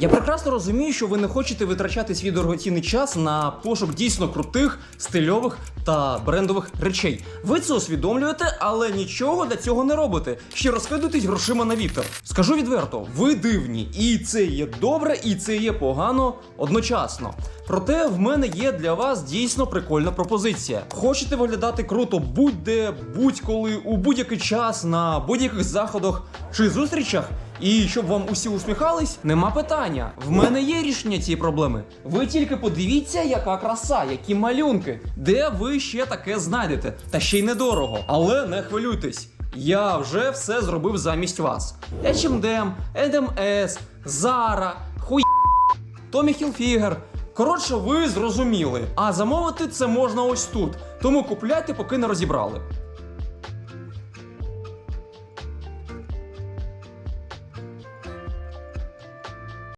Я прекрасно розумію, що ви не хочете витрачати свій дорогоцінний час на пошук дійсно крутих, стильових та брендових речей. Ви це усвідомлюєте, але нічого для цього не робите. Ще розкидуєтесь грошима на вітер. Скажу відверто, ви дивні, і це є добре, і це є погано одночасно. Проте в мене є для вас дійсно прикольна пропозиція. Хочете виглядати круто будь-де, будь-коли, у будь-який час, на будь-яких заходах чи зустрічах? І щоб вам усі усміхались, нема питання. В мене є рішення цієї проблеми. Ви тільки подивіться, яка краса, які малюнки, де ви ще таке знайдете, та ще й недорого. Але не хвилюйтесь. Я вже все зробив замість вас. H&M, NMS, Zara, хуй Tommy Hilfiger. Коротше, ви зрозуміли. А замовити це можна ось тут. Тому купляйте, поки не розібрали.